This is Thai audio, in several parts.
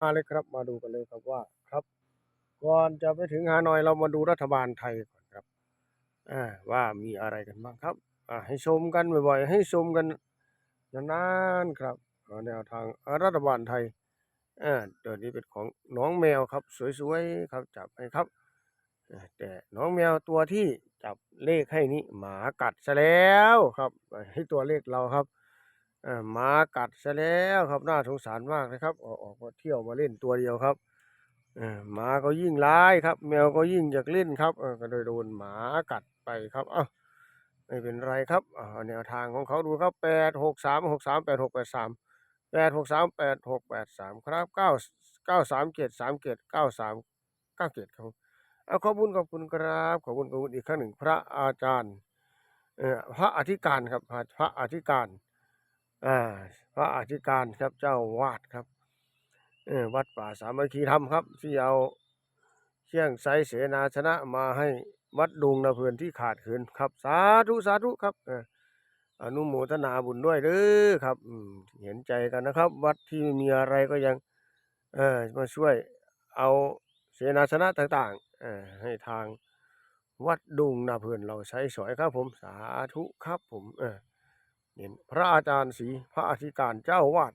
มาเลยครับมาดูกันเลยครับว่าครับ ก่อนจะไปถึงฮานอยเรามาดูรัฐบาลไทยก่อนครับอ่าว่ามีอะไรกันบ้างครับอ่าให้ชมกันบ่อยๆให้ชมกันนานๆครับแนวทางรัฐบาลไทยอ่าตัวนี้เป็นของน้องแมวครับ สวยๆครับจับให้ครับ แต่น้องแมวตัวที่จับเลขให้นี้หมากัดซะแล้วครับให้ตัวเลขเราครับ หมากัดซะแล้วครับน่าสงสารมากนะครับ ออกออกมาเที่ยวมาเล่นตัวเดียวครับหมาก็ยิ่งร้ายครับ แมวก็ยิ่งอยากเล่นครับก็เลยโดนหมากัดไปครับเอ้าไม่เป็นไรครับแนวทางของเขาดูครับแปดหกสามหกสามแปดหกแปดสามแปดหกสามแปดหกแปดสามครับเก้าเก้าสามเจ็ดสามเจ็ดเก้าสามเก้าเจ็ดครับเอาขอบคุณขอบคุณครับขอบคุณขอบคุณอีกครั้งหนึ่งพระอาจารย์เอพระอธิการครับพระอธิการ พระอธิการครับเจ้าวาดครับวัดป่าสามัคคีธรรมครับ ที่เอาเชียงไซเสนาชนะมาให้วัดดุงนาเพื่อนที่ขาดขืนครับ สาธุสาธุครับอนุโมทนาบุญด้วยเด้อครับเห็นใจกันนะครับ วัดที่มีอะไรก็ยังเออมาช่วยเอาเสนาชนะต่างๆอให้ทางวัดดุงนาเพื่อนเราใช้สอยครับผมสาธุครับผมเออ เห็นพระอาจารย์ศรีพระอธิการเจ้าวาด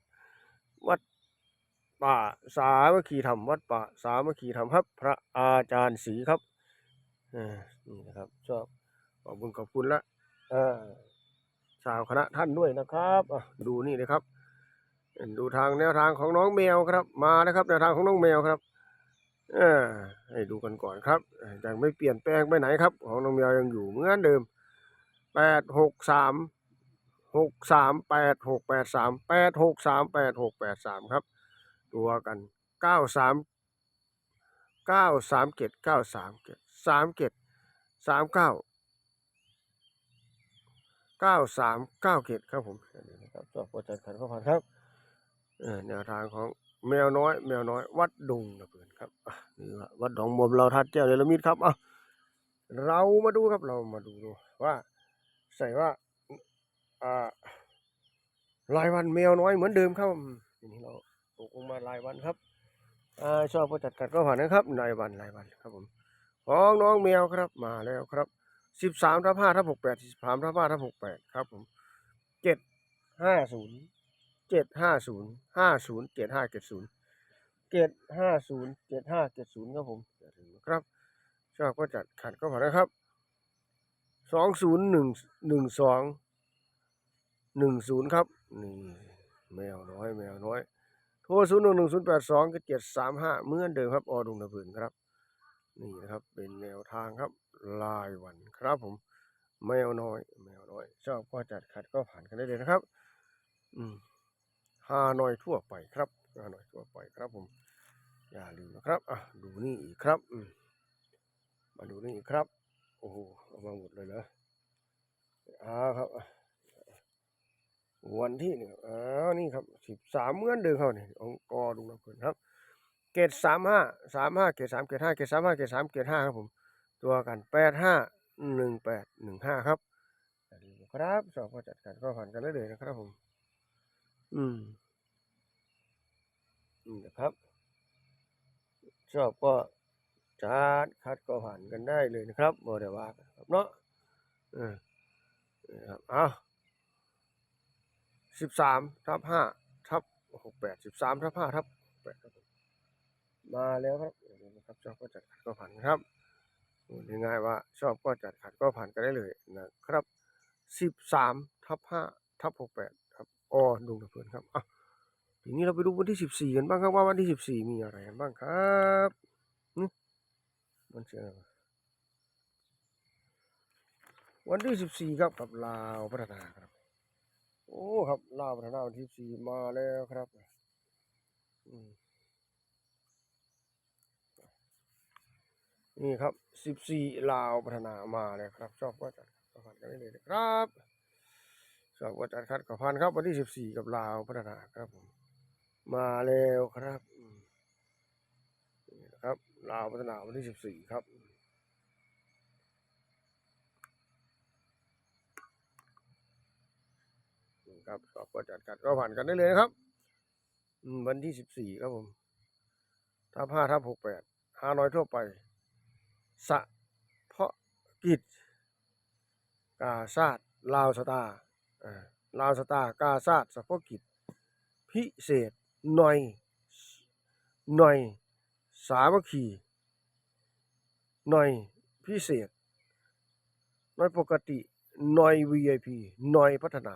วัดป่าสามัคคีธรรมวัดป่าสามัคคีธรรมครับ พระอาจารย์ศรีครับนี่นะครับชอบขอบคุณขอบคุณละชาวคณะท่านด้วยนะครับดูนี่เลยครับ ดูทางแนวทางของน้องแมวครับ มานะครับแนวทางของน้องแมวครับอให้ดูกันก่อนครับยังไม่เปลี่ยนแปลงไปไหนครับ ของน้องแมวยังอยู่เหมือนเดิมแปดหกสาม หกสามแปดหกแปดสามแปดหกสามแปดหกแปดสามครับ ตัวกันเก้าสามเก้าสามเจ็ดเก้าสามเจ็ดสามเจ็ดสามเก้าเก้าสามเก้าเจ็ดครับผมนี่นะครับจอบประจันขันข้อพันครับแนวทางของแมวน้อย แมวน้อย วัดดุงนะเพื่อนครับนี่วัดหนองบมเราทัดเจ้าเดลมิดครับอะเรามาดูครับเรามาดูดูว่า ใส่ว่า รายวันแมวน้อยเหมือนเดิมครับทีนี้เราตกลงมารายวันครับอชอบผู้จัดการก็ผ่านนะครับรายวันรายวันครับผมของน้องแมวครับมาแล้วครับสิบสามทับห้าทับหกแปดสิบสามทับห้าทับหกแปดครับผมเจ็ดห้าศูนย์เจ็ดห้าศูนย์ห้าศูนย์เจ็ดห้าเจ็ดศูนย์เจ็ดห้าศูนย์เจ็ดห้าเจ็ดศูนย์ครับผมครับชอบก็จัดขัดก็ผ่านนะครับสองศูนย์หนึ่งหนึ่งสอง หนึ่งศูนย์ครับนี่แมวน้อยแมวน้อย โทรศูนย์หนึ่งหนึ่งศูนย์แปดสองเจ็ดสามห้าเหมือนเดิมครับ ออดุงนะพื้นครับ นี่นะครับ เป็นแนวทางครับรายวันครับผม แมวน้อย แมวน้อย ชอบก็จัดขัดก็ผ่านกันได้เลยนะครับ อืมฮานอยทั่วไปครับฮานอยทั่วไปครับผม อย่าลืมนะครับ อะ ดูนี่อีกครับ อืมมาดูนี่อีกครับ โอ้โห เอามาหมดเลยเหรออ่าครับอะ วันที่นี่ครับอ๋อนี่ครับสิบสามเมือนเดิมเขาเนี่ยองค์กรดูนะเพื่อนครับ เกตสามห้าสามห้าเกตสามเกตห้าเกตสามห้าเกตสามเกตห้าครับผม ตัวกันแปดห้าหนึ่งแปดหนึ่งห้าครับครับสอบก็จัดการก็ผ่านกันได้เลยนะครับผม อืมนี่นะครับ ชอบก็จัดคัดก็ผ่านกันได้เลยนะครับบ่ได้ว่าครับเนาะเออนะครับอ้าว สิบสามทับห้าทับหกแปดสิบสามทับห้าทับแปดครับมาแล้วครับอย่าลืมนะครับชอบก็จัดขัดก็ผ่านครับง่ายๆว่าชอบก็จัดขัดก็ผ่านกันได้เลยนะครับสิบสามทับห้าทับหกแปดครับอ๋อดูนะเพื่อนครับอะทีนี้เราไปดูวันที่สิบสี่กันบ้างครับว่าวันที่สิบสี่มีอะไรกันบ้างครับอืมมันเชื่อวันที่สิบสี่ครับกับลาวพัฒนาครับ โอ้ครับลาวพัฒนาวันที่สี่มาแล้วครับนี่ครับสิบสี่ลาวพัฒนามาแล้วครับ ชอบก็จัดก็พันกันได้เลยนะครับชอบก็จัดคัดกับพันครับ วันที่สิบสี่กับลาวพัฒนาครับผมมาแล้วครับนี่ครับลาวพัฒนาวันที่สิบสี่ครับ ครับชอบก็จัดคัดก็ผ่านกันได้เลยนะครับวันที่สิบสี่ครับผมทับห้าทับหกแปดฮาน้อยทั่วไป สะเพาะกิจ กาซาดลาวสตาลาวสตากาซาดสะเพาะกิจ พิเศษหน่อยหน่อย สามัคคีหน่อยพิเศษหน่อยปกติหน่อย VIP หน่อยพัฒนา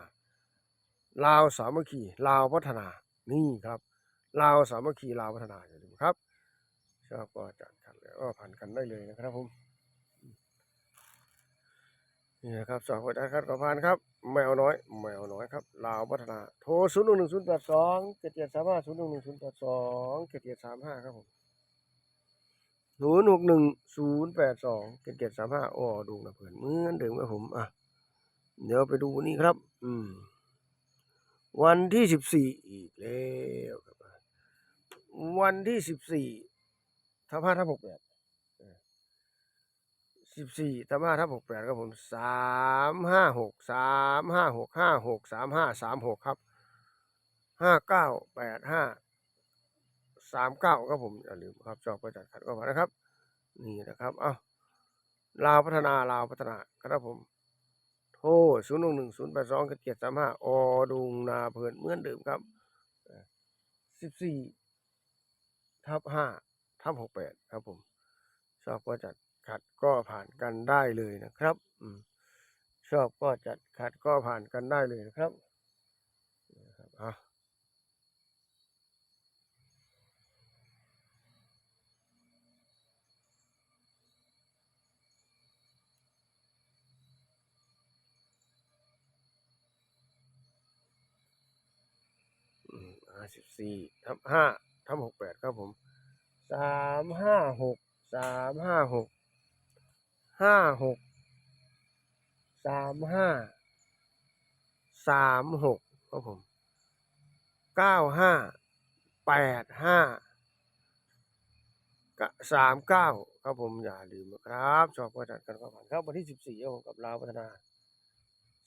ลาวสามัคคีลาวพัฒนานี่ครับลาวสามัคคีลาวพัฒนาอย่าลืมครับชอบก็จัดกันแล้วก็ผ่านกันได้เลยนะครับผมนี่นะครับสอบก็ได้ครับก็ผ่านครับแมวน้อยแมวน้อยครับลาวพัฒนาโทรศูนย์หนึ่งหนึ่งศูนย์แปดสองเจ็ดเจ็ดสามห้าศูนย์หนึ่งหนึ่งศูนย์แปดสองเจ็ดเจ็ดสามห้าครับผมศูนย์หกหนึ่งศูนย์แปดสองเจ็ดเจ็ดสามห้าอ้อดูนะเพื่อนเหมือนเดิมครับผมอะเดี๋ยวไปดูนี่ครับ อืม วันที่สิบสี่อีกแล้วครับวันที่สิบสี่ทับห้าทับหกแปดสิบสี่ทับห้าทับหกแปดครับผมสามห้าหกสามห้าหกห้าหกสามห้าสามหกครับห้าเก้าแปดห้าสามเก้าครับผมอย่าลืมครับชอบประจัดขัดก็มานะครับ นี่นะครับ เอ้าลาวพัฒนาลาวพัฒนาครับผม โทรศูนย์หนึ่งหนึ่งศูนย์แปดสองเจ็ดสามห้าอดุงนาเพลินเหมือนเดิมครับสิบสี่ทับห้าทับหกแปดครับผม ชอบก็จัดขัดก็ผ่านกันได้เลยนะครับ อืมชอบก็จัดขัดก็ผ่านกันได้เลยนะครับอะ สิบสี่ทับห้าทับหกแปดครับผมสามห้าหกสามห้าหกห้าหกสามห้าสามหกครับผมเก้าห้าแปดห้าสามเก้าครับผมอย่าลืมนะครับชอบก็จัดกันก็ผ่านครับวันที่สิบสี่ผมกับลาวพัฒนา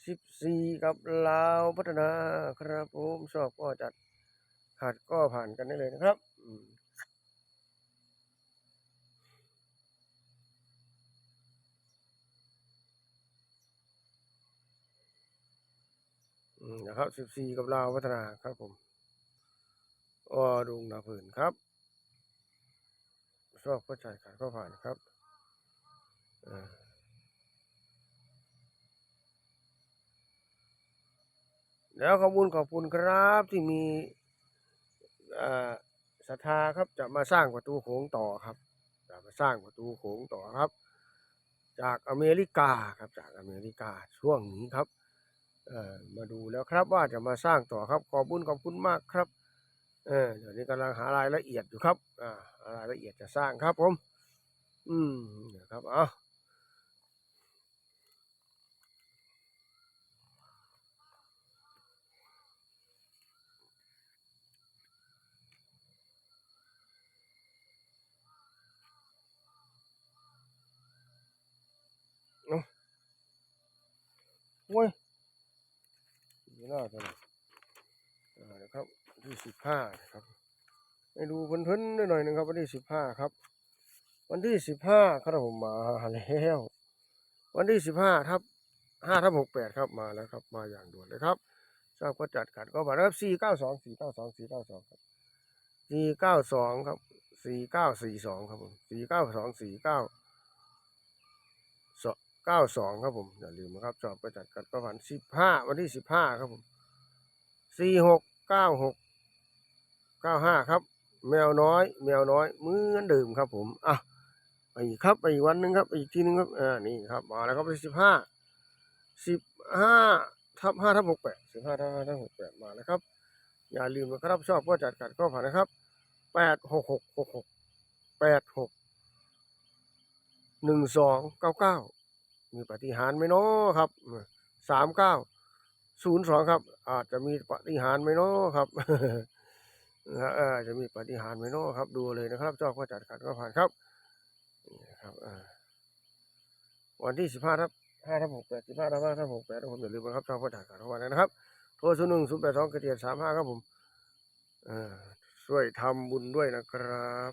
สิบสี่กับลาวพัฒนาครับผมชอบก็จัด ขัดก็ผ่านกันได้เลยนะครับอืมนะครับสิบสี่กับลาวพัฒนาครับผมออดุงนาผืนครับชอบก็จ่ายขาดก็ผ่านครับแล้วขอบคุณขอบคุณครับที่มี ศรัทธาครับจะมาสร้างประตูโขงต่อครับ จะมาสร้างประตูโขงต่อครับ จากอเมริกาครับจากอเมริกาช่วงนี้ครับมาดูแล้วครับว่าจะมาสร้างต่อครับขอบคุณขอบคุณมากครับเออเดี๋ยวนี้กำลังหารายละเอียดอยู่ครับอ่ารายละเอียดจะสร้างครับผม อืมนะครับ เอา โอ้ยนี่น่าจะอ่านะครับวันที่สิบห้าครับให้ดูเพลินๆหน่อยหนึ่งครับ วันที่สิบห้าครับ วันที่สิบห้าครับผมมาแล้ววันที่สิบห้าทับห้าทับหกแปดครับมาแล้วครับ มาอย่างด่วนเลยครับทราบก็จัดขัดก็มาแล้วสี่เก้าสองสี่เก้าสองสี่เก้าสองครับสี่เก้าสองครับสี่เก้าสี่สองครับผมสี่เก้าสองสี่เก้า เก้าสองครับผม อย่าลืมนะครับชอบก็จัดขัดก็ผ่านสิบห้าวันที่สิบห้าครับผมสี่หกเก้าหกเก้าห้าครับ แมวน้อย แมวน้อยเหมือนเดิมครับผมอะไปอีกครับไปอีกวันหนึ่งครับไปอีกทีหนึงครับอ่านี่ครับมาแล้วครับไปสิบห้าสิบห้าทับห้าทับหกแปดสิบห้าทับห้าทับหกแปดมาแล้วครับ อย่าลืมนะครับชอบก็จัดกัดก็ผ่านนะครับแปดหกหกหกหกแปดหกหนึ่งสองเก้าเก้า มีปฏิหารไหมเนาะครับสามเก้าศูนย์สองครับ อาจจะมีปฏิหารไหมเนาะครับอาจจะมีปฏิหารไหมเนาะครับ ดูเลยนะครับชอบก็จัดกัดก็ผ่านครับครับวันที่สิบห้าทับห้าทับหกแปดสิบห้าทับห้าทับหกแปดผมอย่าลืมนะครับชอบก็ถ่ายการทุกวันนะครับโทรศูนย์หนึ่งศูนย์แปดสองกระเทียมสามห้าครับผมช่วยทำบุญด้วยนะครับ